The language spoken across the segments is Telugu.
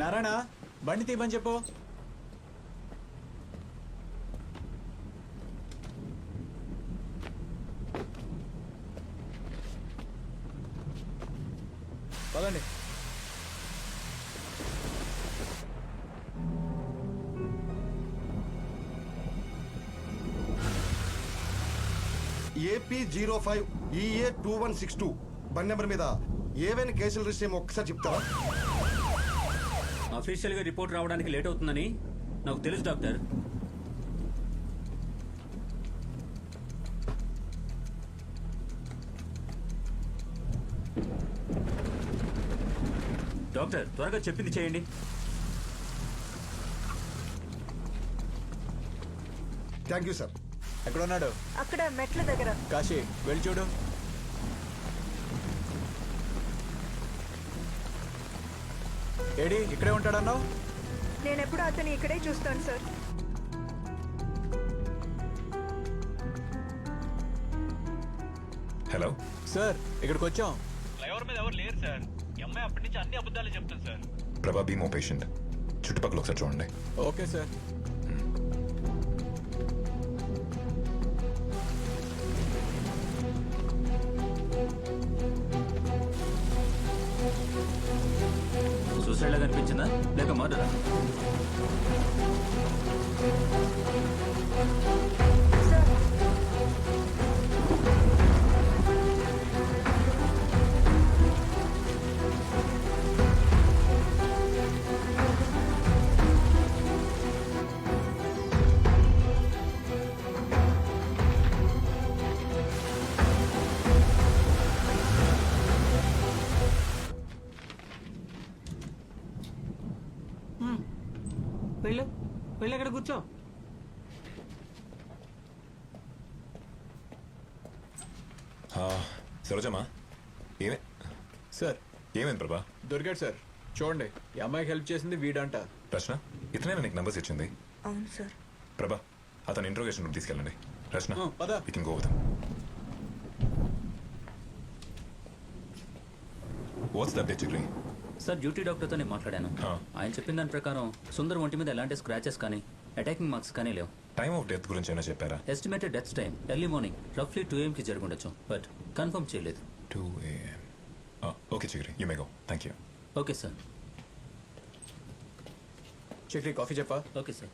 నారాయణ బండి తీయమని చెప్పు. పదండి. AP zero five EA two one six two. బండి నెంబర్ మీద ఏవైనా కేసులు రిజిస్టర్ ఏమో ఒక్కసారి చెప్తారా అఫీషియల్గా రిపోర్ట్ రావడానికి లేట్ అవుతుందని నాకు తెలుసు డాక్టర్. డాక్టర్ త్వరగా చెప్పింది చేయండి. థ్యాంక్ యూ సార్ ఎక్కడ ఉన్నాడు అక్కడ మెట్ల దగ్గర. కాశీ వెళ్ళి చూడు. ఏడి ఇక్కడే ఉంటాడన్నావు? నేను ఎప్పుడు అతని ఇక్కడే చూస్తాను సార్. హలో? సార్ ఇక్కడికి వచ్చాం ఫ్లైఓవర్ మీద ఎవరు లేరు సార్. ఈ అమ్మాయి అప్పటి నుంచి అన్ని అబద్ధాలు చెప్తుంది సార్. ప్రభా బీమో పేషెంట్. చుట్టుపక్కల ఒకసారి చూడండి. Okay sir. సూసైడ్ లాగా అనిపించిందా లేక మర్డరా వెళ్ళు. వెళ్ళి అక్కడ కూర్చో. ఆ, సరోజమ్మా ఏమే? సార్. ఏమైంది ప్రభా? దొరికాడు సార్. చూడండి ఈ అమ్మాయికి హెల్ప్ చేసింది వీడంట. రచన ఇతనే నీకు నంబర్స్ ఇచ్చింది? అవును సార్. ప్రభా అతను ఇంట్రోగేషన్ రూమ్ తీసుకెళ్ళండి. రచన ఆ, పద. with him. What's the update Chikiri sir duty డాక్టర్తో నేను మాట్లాడాను. ఆయన చెప్పిన దాని ప్రకారం సుందర్ ఒంటి మీద ఎలాంటి స్క్రాచెస్ కానీ అటాకింగ్ మార్క్స్ కానీ లేవు. టైమ్ ఆఫ్ డెత్ గురించి ఏమైనా చెప్పారా? Estimated death time early morning రఫ్లీ two కి జరుగుండొచ్చు బట్ కన్ఫర్మ్ చేయలేదు. Two AM okay Chikiri you may go thank you okay sir Chakri coffee చెప్పా? Okay sir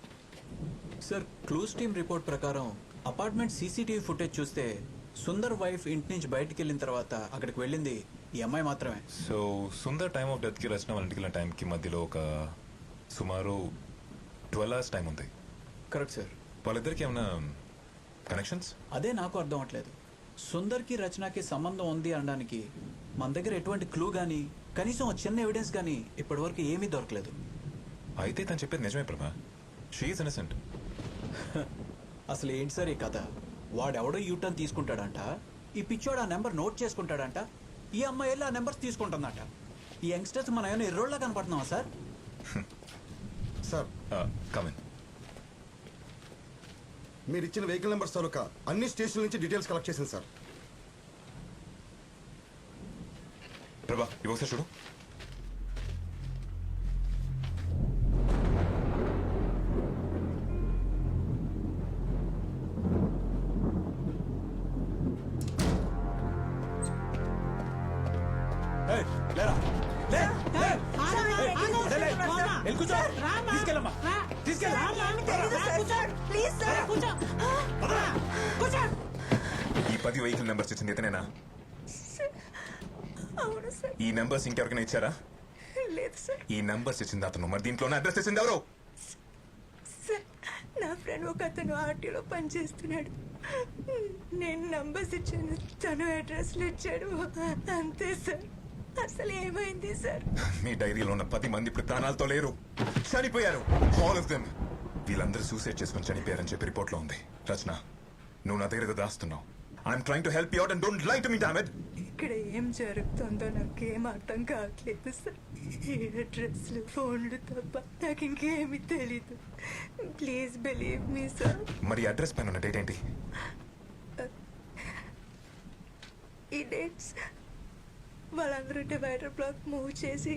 sir clues team report ప్రకారం అపార్ట్మెంట్ సీసీటీవీ ఫుటేజ్ చూస్తే సుందర్ వైఫ్ ఇంటి నుంచి బయటికి వెళ్ళిన తర్వాత అక్కడికి వెళ్ళింది ఈ అమ్మాయి మాత్రమే. సో సుందర్ టైమ్ ఆఫ్ డెత్కి రచన వాళ్ళ ఇంటికి టైంకి మధ్యలో ఒక సుమారు ట్వెల్వ్ అవర్స్ టైం ఉంది. కరెక్ట్ సార్ వాళ్ళిద్దరికి ఏమైనా కనెక్షన్స్ అదే నాకు అర్థం అవట్లేదు సుందర్కి రచనకి సంబంధం ఉంది అనడానికి మన దగ్గర ఎటువంటి క్లూ కానీ కనీసం ఒక చిన్న ఎవిడెన్స్ కానీ ఇప్పటివరకు ఏమీ దొరకలేదు. అయితే తను చెప్పేది నిజమే ప్రభా. షీఈస్ ఇన్నసెంట్ అసలు ఏంటి సార్ ఈ కథ? వాడెవడో యూటర్న్ తీసుకుంటాడంట. ఈ పిచ్చోడు ఆ నెంబర్ నోట్ చేసుకుంటాడంట. ఈ అమ్మాయి వెళ్ళి ఆ నెంబర్స్ తీసుకుంటుందంట. ఈ యంగ్స్టర్స్ మన ఏమైనా ఎర్రోళ్ళ కనపడుతున్నావా సార్? సార్. కమిన్ మీరు ఇచ్చిన వెహికల్ నెంబర్స్ తాలూకా అన్ని స్టేషన్ల నుంచి డీటెయిల్స్ కలెక్ట్ చేసింది సార్. ప్రభా ఇవి ఒకసారి చూడు. పది వెహికల్ నెంబర్స్ ఇచ్చింది ఇతనేనా? అవును సార్. ఈ నెంబర్స్ ఇంకెవరికైనా ఇచ్చారా? లేదు సార్. ఈ నెంబర్స్ ఇచ్చింది అతను మరి దీంట్లోనే అడ్రస్ ఇచ్చింది ఎవరు? సార్ నా ఫ్రెండ్ ఒక అతను ఆర్టీలో పనిచేస్తున్నాడు నేను నంబర్స్ ఇచ్చాను. తను అడ్రస్లు ఇచ్చాడు. అంతే సార్. అసలు ఏమైంది సార్? మీ డైరీలో ఉన్న పది మంది ఇప్పుడు ప్రాణాలతో లేరు. చనిపోయారు. ఆల్ ఆఫ్ దెమ్ వీళ్ళందరూ సూసైడ్ చేసుకుని చనిపోయారని చెప్పి రిపోర్ట్లో ఉంది. రచన నువ్వు నా దగ్గర దాస్తున్నావు. I'm trying to help you out and don't like to me damned ఇక్కడ ఏం జరుగుతుందో నాకేం అర్థం కావట్లేదు సార్. ఈ అడ్రస్లు ఫోన్లు తప్ప నాకు ఇంకేమీ తెలీదు. Please believe me sir. మరి అడ్రస్ పైన ఉన్న డేట్ ఏంటి? ఈ డేట్స్ వాళ్ళందరూ డివైడర్ బ్లాక్ మూవ్ చేసి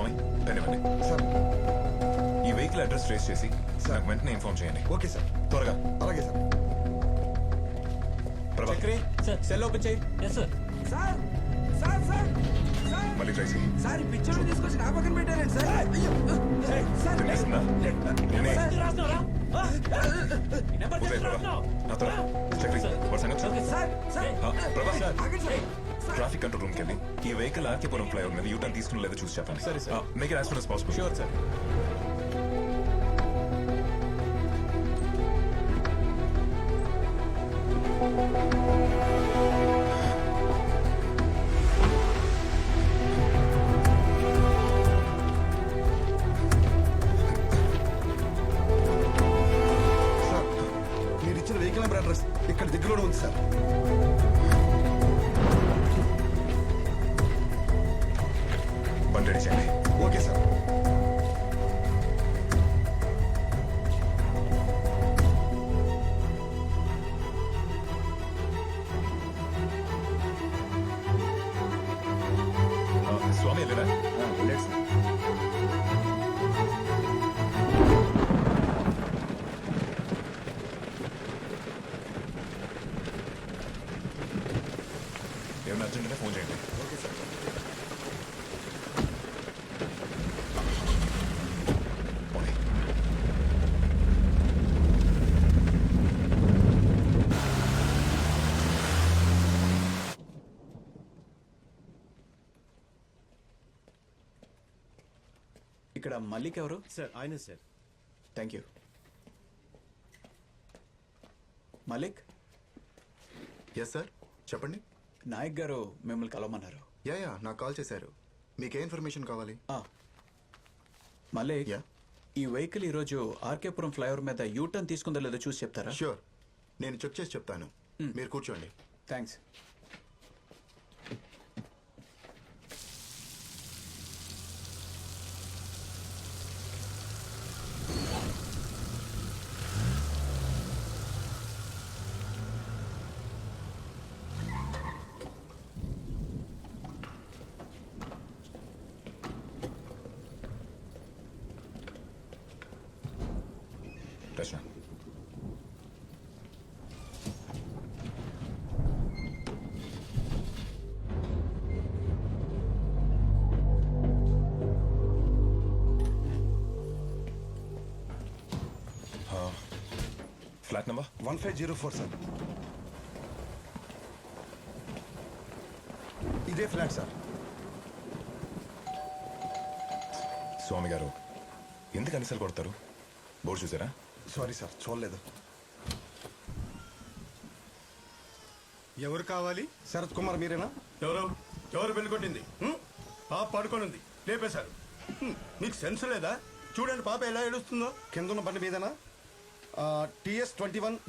స్వామి ధన్యవాడి సార్. ఈ వెహికల్ అడ్రస్ ట్రేస్ చేసి నాకు వెంటనే ఇన్ఫార్మ్ చేయండి. Okay sir. త్వరగా. అలాగే sir. Prabha. Chakri sir. Cell open చేయి yes sir sir sir sir sir. మళ్ళీ ట్రై చేయి. సార్ ఈ పిక్చర్ తీసుకొచ్చి నా పక్కన పెట్టారండి సార్? అయ్యో. సార్? నేనే. ఈ నెంబర్ ఉదయ్ ప్రభా. నాతో రా. చక్రి వాడి సంగతి సార్ సార్. ఆ, ప్రభా. ఆగండి సార్. ట్రాఫిక్ కంట్రోల్ రూమ్కి వెళ్ళి ఈ వెహికల్ ఆర్కేపురం ఫ్లైఓవర్ మీద యూటర్న్ తీసుకుని లేదో చూసి చెప్పండి. సరే, sir. Make as soon as possible. Sure sir sir మీరు ఇచ్చిన వెహికల్ నెంబర్ అడ్రస్ ఇక్కడ దగ్గరలో ఉంది సార్ ఇక్కడ మల్లిక్ ఎవరు? సార్ ఆయన sir. Thank you Malik yes sir చెప్పండి. నాయక్ గారు మిమ్మల్ని కలవమన్నారు. యా యా నాకు కాల్ చేశారు. మీకు ఏ ఇన్ఫర్మేషన్ కావాలి? ఆ. మలిక్ యా ఈ వెహికల్ ఈరోజు ఆర్కేపురం ఫ్లైఓవర్ మీద యూటర్న్ తీసుకుందో లేదో చూసి చెప్తారా? షూర్ నేను చెక్ చేసి చెప్తాను. మీరు కూర్చోండి. Thanks Rachana flat number one five zero four sir ఇదే ఫ్లాట్ సార్ స్వామి గారు ఎందుకు అనిసలు కొడతారు? బోర్డు చూసారా? సారీ సార్ చూడలేదు. ఎవరు కావాలి? శరత్ కుమార్ మీరేనా? ఎవరు? ఎవరు పెళ్ళి కొట్టింది? హ్మ్? పాప పడుకొని ఉంది లేపేశారు. హ్మ్, మీకు సెన్స్ లేదా? చూడండి పాప ఎలా ఏడుస్తుందో. కింద ఉన్న బండి మీదేనా? TS twenty one